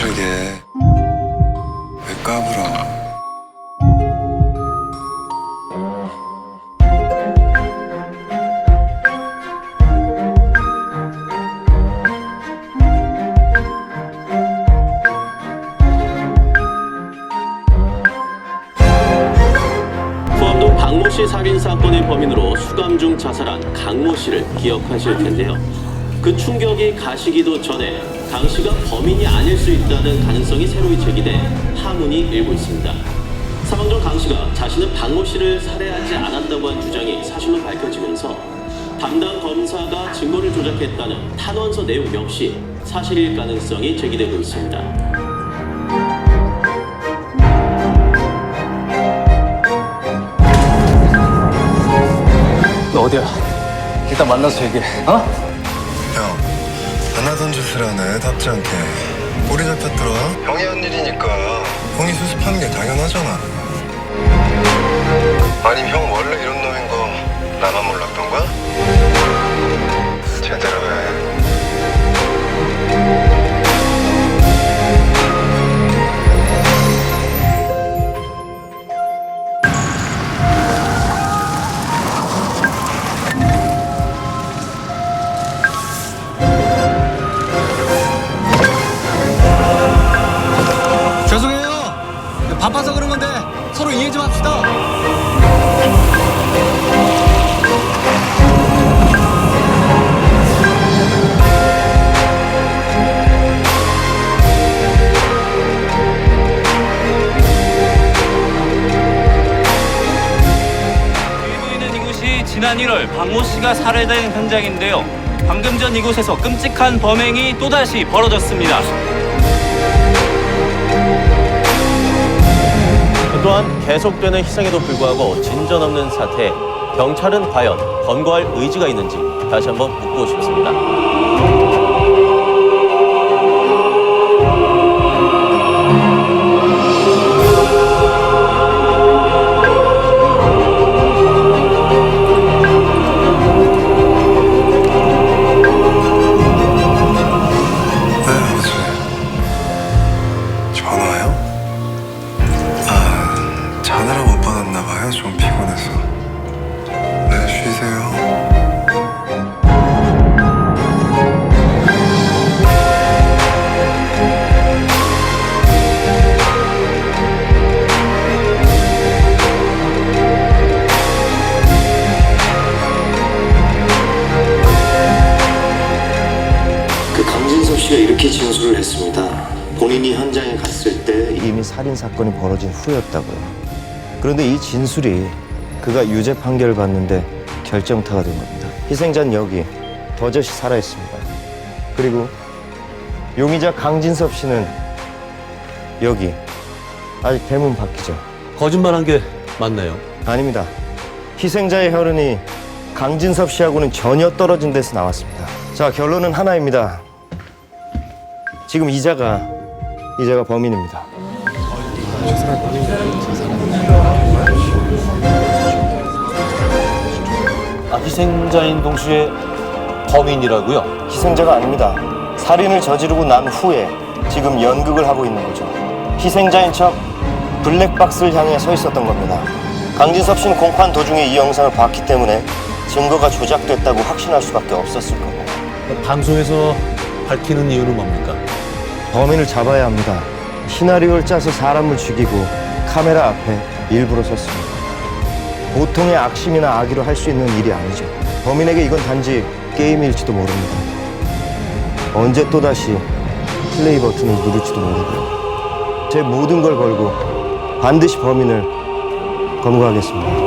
그러게 왜 까불어? 범인으로 수감 중 자살한 강모 씨를 기억하실 텐데요. 그 충격이 가시기도 전에 강 씨가 범인이 아닐 수 있다는 가능성이 새로이 제기돼 파문이 일고 있습니다. 사망 전 강 씨가 자신은 박모 씨를 살해하지 않았다고 한 주장이 사실로 밝혀지면서 담당 검사가 증거를 조작했다는 탄원서 내용 역시 사실일 가능성이 제기되고 있습니다. 어디야? 일단 만나서 얘기해. 어? 형, 안 하던 짓을 하네, 답지 않게. 꼬리 잡혔더라. 형이 한 일이니까 형이 수습하는 게 당연하잖아. 아님 형 원래 이런 놈인 거 나만 몰랐 이해 좀 합시다. 지난 1월 박모 씨가 살해된 현장인데요. 방금 전 이곳에서 끔찍한 범행이 또다시 벌어졌습니다. 또한 계속되는 희생에도 불구하고 진전 없는 사태에 경찰은 과연 검거할 의지가 있는지 다시 한번 묻고 싶습니다. 본인이 현장에 갔을 때 이미 살인 사건이 벌어진 후였다고요. 그런데 이 진술이 그가 유죄 판결을 받는데 결정타가 된 겁니다. 희생자는 여기 버젓이 살아 있습니다. 그리고 용의자 강진섭 씨는 여기 아직 대문 밖이죠. 거짓말한 게 맞나요? 아닙니다. 희생자의 혈흔이 강진섭 씨하고는 전혀 떨어진 데서 나왔습니다. 자, 결론은 하나입니다. 지금 이자가 이자가 범인입니다. 아, 희생자인 동시에 범인이라고요? 희생자가 아닙니다. 살인을 저지르고 난 후에 지금 연극을 하고 있는 거죠. 희생자인 척 블랙박스를 향해 서 있었던 겁니다. 강진섭 씨는 공판 도중에 이 영상을 봤기 때문에 증거가 조작됐다고 확신할 수밖에 없었을 겁니다. 방송에서 밝히는 이유는 뭡니까? 범인을 잡아야 합니다. 시나리오를 짜서 사람을 죽이고 카메라 앞에 일부러 섰습니다. 보통의 악심이나 악의로 할 수 있는 일이 아니죠. 범인에게 이건 단지 게임일지도 모릅니다. 언제 또다시 플레이 버튼을 누를지도 모르고요. 제 모든 걸 걸고 반드시 범인을 검거하겠습니다.